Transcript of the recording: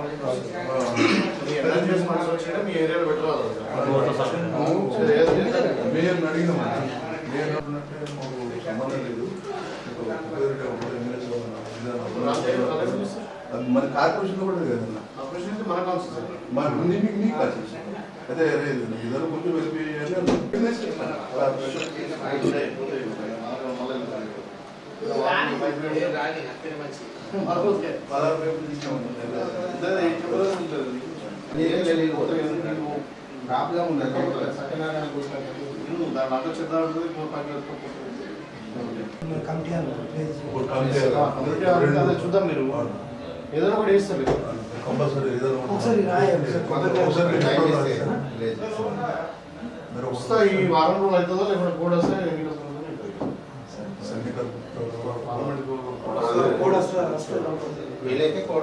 మీ MLA మీ ఏరియాలో మాకు సంబంధం లేదు మన కార్పొరేషన్ కూడా లేదన్నా ఆపరేషన్ మన మీకు మీకు కార్పొరేషన్ అదే ఇద్దరు కొంచెం వెళ్ళిపోయి కార్పొరేషన్ పదహారు రేపు తీసుకున్నాం. ప్రాబ్లం ఉండదు సత్యనారాయణ దాని అందుకే అదే చూద్దాం మీరు. ఏదైనా ఒకటి వేస్తారు. కంపల్సరీ ఏదైనా. ఒకసారి వస్తా ఈ వారం రోజులు అవుతుందో లేకుంటే కూడా వస్తే పార్లమెంట్ కూడా